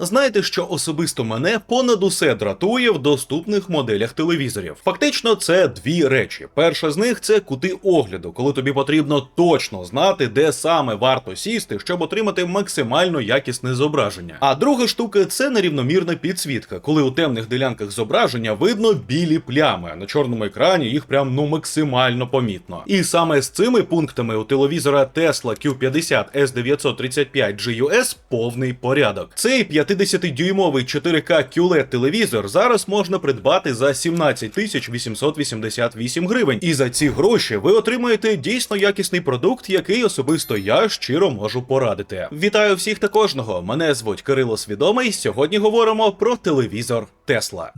Знаєте, що особисто мене понад усе дратує в доступних моделях телевізорів. Фактично, це дві речі. Перша з них це кути огляду, коли тобі потрібно точно знати, де саме варто сісти, щоб отримати максимально якісне зображення. А друга штука це нерівномірна підсвітка, коли у темних ділянках зображення видно білі плями, а на чорному екрані їх прям ну максимально помітно. І саме з цими пунктами у телевізора Tesla Q50 S935 GUS повний порядок. Цей 50-дюймовий 4К QLED телевізор зараз можна придбати за 17 тисяч 888 гривень. І за ці гроші ви отримаєте дійсно якісний продукт, який особисто я щиро можу порадити. Вітаю всіх та кожного. Мене звуть Кирило Свідомий. Сьогодні говоримо про телевізор Tesla.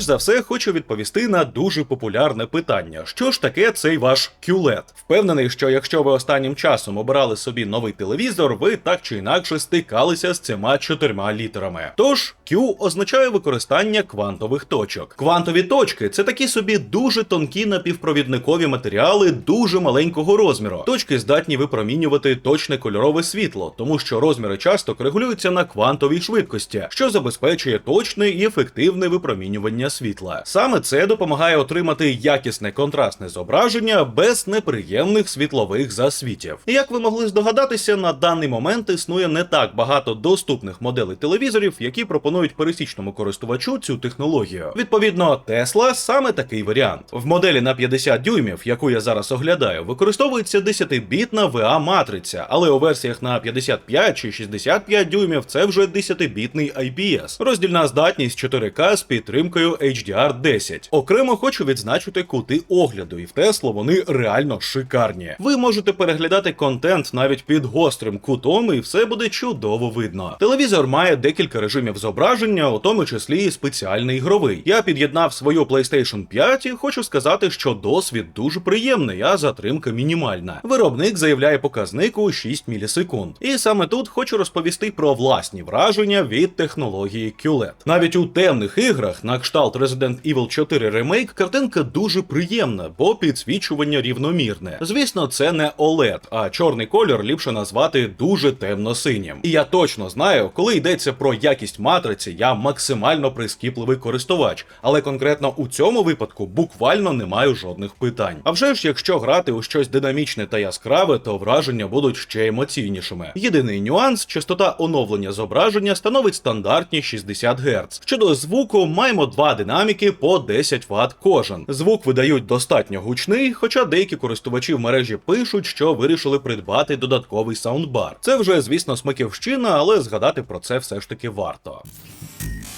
Перш за все, хочу відповісти на дуже популярне питання: що ж таке цей ваш QLED? Впевнений, що якщо ви останнім часом обирали собі новий телевізор, ви так чи інакше стикалися з цими чотирма літерами. Тож Q означає використання квантових точок. Квантові точки це такі собі дуже тонкі напівпровідникові матеріали дуже маленького розміру. Точки здатні випромінювати точне кольорове світло, тому що розміри часток регулюються на квантовій швидкості, що забезпечує точне і ефективне випромінювання світла. Саме це допомагає отримати якісне контрастне зображення без неприємних світлових засвітів. І як ви могли здогадатися, на даний момент існує не так багато доступних моделей телевізорів, які пропонують пересічному користувачу цю технологію. Відповідно, Tesla саме такий варіант. В моделі на 50 дюймів, яку я зараз оглядаю, використовується 10-бітна VA матриця, але у версіях на 55 чи 65 дюймів це вже 10-бітний IPS. Роздільна здатність 4К з підтримкою HDR10. Окремо хочу відзначити кути огляду, і в Tesla вони реально шикарні. Ви можете переглядати контент навіть під гострим кутом, і все буде чудово видно. Телевізор має декілька режимів зображення, у тому числі і спеціальний ігровий. Я під'єднав свою PlayStation 5 і хочу сказати, що досвід дуже приємний, а затримка мінімальна. Виробник заявляє показник у 6 мілісекунд. І саме тут хочу розповісти про власні враження від технології QLED. Навіть у темних іграх на кшталт Resident Evil 4 Remake картинка дуже приємна, бо підсвічування рівномірне. Звісно, це не OLED, а чорний колір ліпше назвати дуже темно-синім. І я точно знаю, коли йдеться про якість матриці, я максимально прискіпливий користувач, але конкретно у цьому випадку буквально не маю жодних питань. А вже ж, якщо грати у щось динамічне та яскраве, то враження будуть ще емоційнішими. Єдиний нюанс частота оновлення зображення становить стандартні 60 Гц. Щодо звуку, маємо два динаміки по 10 Вт кожен. Звук видають достатньо гучний, хоча деякі користувачі в мережі пишуть, що вирішили придбати додатковий саундбар. Це вже, звісно, смаківщина, але згадати про це все ж таки варто.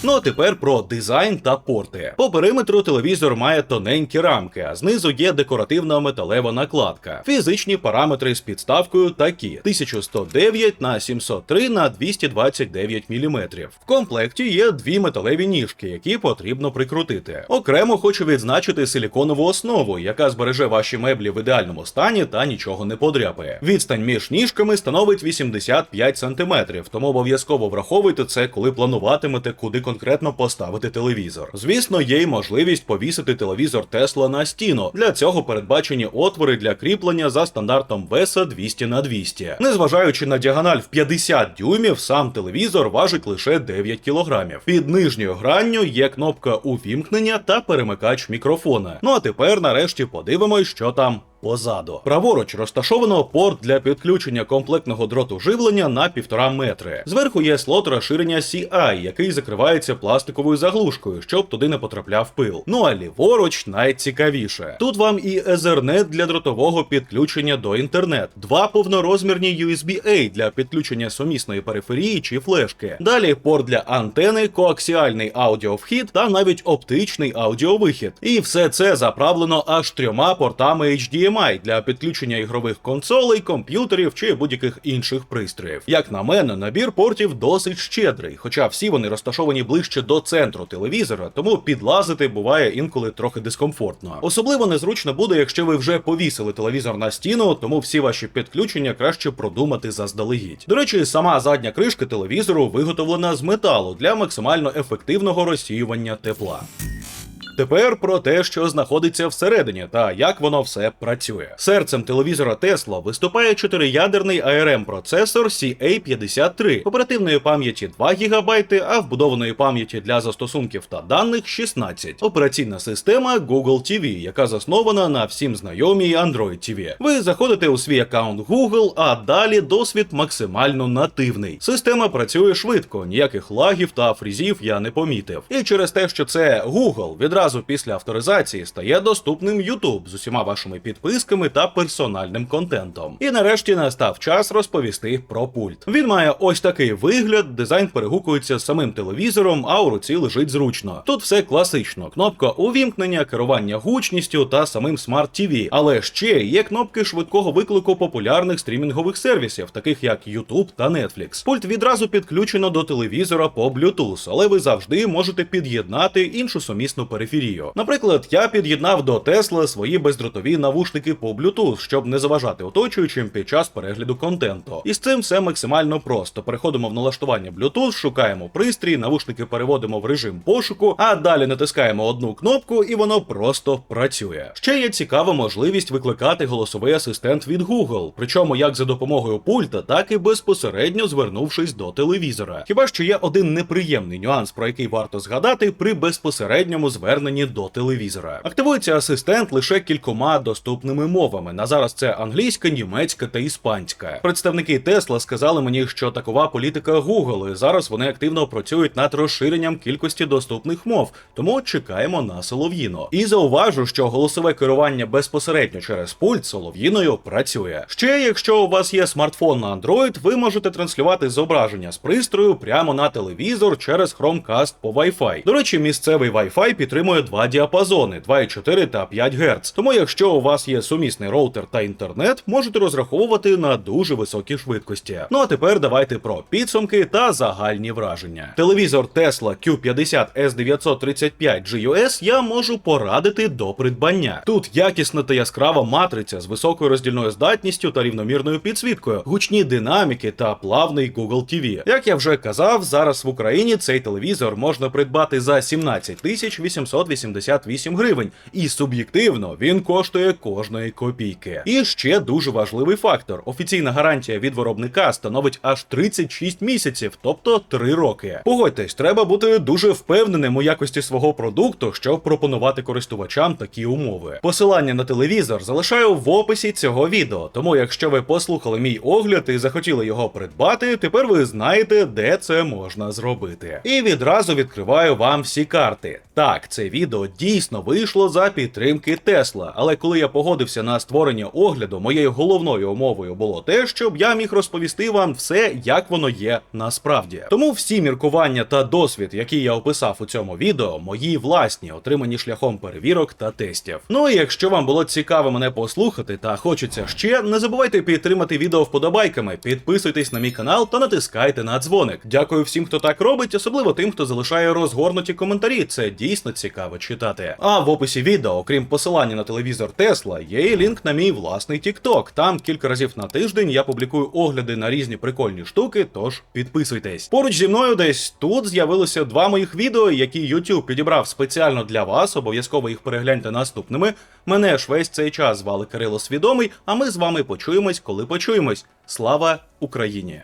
Ну а тепер про дизайн та порти. По периметру телевізор має тоненькі рамки, а знизу є декоративна металева накладка. Фізичні параметри з підставкою такі: 1109 на 703 на 229 мм. В комплекті є дві металеві ніжки, які потрібно прикрутити. Окремо хочу відзначити силіконову основу, яка збереже ваші меблі в ідеальному стані та нічого не подряпає. Відстань між ніжками становить 85 см, тому обов'язково враховуйте це, коли плануватимете, куди конкретно поставити телевізор. Звісно, є й можливість повісити телевізор Tesla на стіну. Для цього передбачені отвори для кріплення за стандартом VESA 200 на 200. Незважаючи на діагональ в 50 дюймів, сам телевізор важить лише 9 кг. Під нижньою гранню є кнопка увімкнення та перемикач мікрофона. Ну а тепер нарешті подивимось, що там позаду. Праворуч розташовано порт для підключення комплектного дроту живлення на 1,5 метри. Зверху є слот розширення CI, який закривається пластиковою заглушкою, щоб туди не потрапляв пил. Ну а ліворуч найцікавіше. Тут вам і Ethernet для дротового підключення до інтернет, два повнорозмірні USB-A для підключення сумісної периферії чи флешки. Далі порт для антени, коаксіальний аудіовхід та навіть оптичний аудіовихід. І все це заправлено аж трьома портами HDMI для підключення ігрових консолей, комп'ютерів чи будь-яких інших пристроїв. Як на мене, набір портів досить щедрий, хоча всі вони розташовані ближче до центру телевізора, тому підлазити буває інколи трохи дискомфортно. Особливо незручно буде, якщо ви вже повісили телевізор на стіну, тому всі ваші підключення краще продумати заздалегідь. До речі, сама задня кришка телевізору виготовлена з металу для максимально ефективного розсіювання тепла. Тепер про те, що знаходиться всередині та як воно все працює. Серцем телевізора Tesla виступає чотириядерний ARM процесор CA53, оперативної пам'яті 2 ГБ, а вбудованої пам'яті для застосунків та даних 16. Операційна система Google TV, яка заснована на всім знайомій Android TV. Ви заходите у свій аккаунт Google, а далі досвід максимально нативний. Система працює швидко, ніяких лагів та фрізів я не помітив. І через те, що це Google, відразу після авторизації стає доступним YouTube з усіма вашими підписками та персональним контентом. І нарешті настав час розповісти про пульт. Він має ось такий вигляд, дизайн перегукується з самим телевізором, а у руці лежить зручно. Тут все класично: кнопка увімкнення, керування гучністю та самим Smart TV. Але ще є кнопки швидкого виклику популярних стрімінгових сервісів, таких як YouTube та Netflix. Пульт відразу підключено до телевізора по Bluetooth, але ви завжди можете під'єднати іншу сумісну периферію. Наприклад, я під'єднав до Tesla свої бездротові навушники по Bluetooth, щоб не заважати оточуючим під час перегляду контенту. І з цим все максимально просто. Переходимо в налаштування Bluetooth, шукаємо пристрій, навушники переводимо в режим пошуку, а далі натискаємо одну кнопку, і воно просто працює. Ще є цікава можливість викликати голосовий асистент від Google, причому як за допомогою пульта, так і безпосередньо звернувшись до телевізора. Хіба що є один неприємний нюанс, про який варто згадати при безпосередньому зверненні до телевізора. Активується асистент лише кількома доступними мовами. На зараз це англійська, німецька та іспанська. Представники Tesla сказали мені, що такова політика Google, і зараз вони активно працюють над розширенням кількості доступних мов, тому чекаємо на солов'їно. І зауважу, що голосове керування безпосередньо через пульт солов'їною працює. Ще якщо у вас є смартфон на Android, ви можете транслювати зображення з пристрою прямо на телевізор через Chromecast по Wi-Fi. До речі, місцевий Wi-Fi підтримує два діапазони 2,4 та 5 Гц. Тому, якщо у вас є сумісний роутер та інтернет, можете розраховувати на дуже високі швидкості. Ну а тепер давайте про підсумки та загальні враження. Телевізор Tesla Q50 S935 GUS я можу порадити до придбання. Тут якісна та яскрава матриця з високою роздільною здатністю та рівномірною підсвіткою, гучні динаміки та плавний Google TV. Як я вже казав, зараз в Україні цей телевізор можна придбати за 17 тисяч 888 гривень, і суб'єктивно він коштує кожної копійки. І ще дуже важливий фактор: офіційна гарантія від виробника становить аж 36 місяців, тобто 3 роки. Погодьтесь, треба бути дуже впевненим у якості свого продукту, щоб пропонувати користувачам такі умови. Посилання на телевізор залишаю в описі цього відео. Тому, якщо ви послухали мій огляд і захотіли його придбати, тепер ви знаєте, де це можна зробити. І відразу відкриваю вам всі карти. Так, це відео дійсно вийшло за підтримки Тесла, але коли я погодився на створення огляду, моєю головною умовою було те, щоб я міг розповісти вам все, як воно є насправді. Тому всі міркування та досвід, які я описав у цьому відео, мої власні, отримані шляхом перевірок та тестів. Ну і якщо вам було цікаво мене послухати та хочеться ще, не забувайте підтримати відео вподобайками, підписуйтесь на мій канал та натискайте на дзвоник. Дякую всім, хто так робить, особливо тим, хто залишає розгорнуті коментарі. Це дійсно цікаво читати. А в описі відео, окрім посилання на телевізор Тесла, є і лінк на мій власний TikTok. Там кілька разів на тиждень я публікую огляди на різні прикольні штуки, тож підписуйтесь. Поруч зі мною десь тут з'явилося два моїх відео, які YouTube підібрав спеціально для вас. Обов'язково їх перегляньте наступними. Мене ж весь цей час звали Кирило Свідомий, а ми з вами почуємось, коли почуємось. Слава Україні!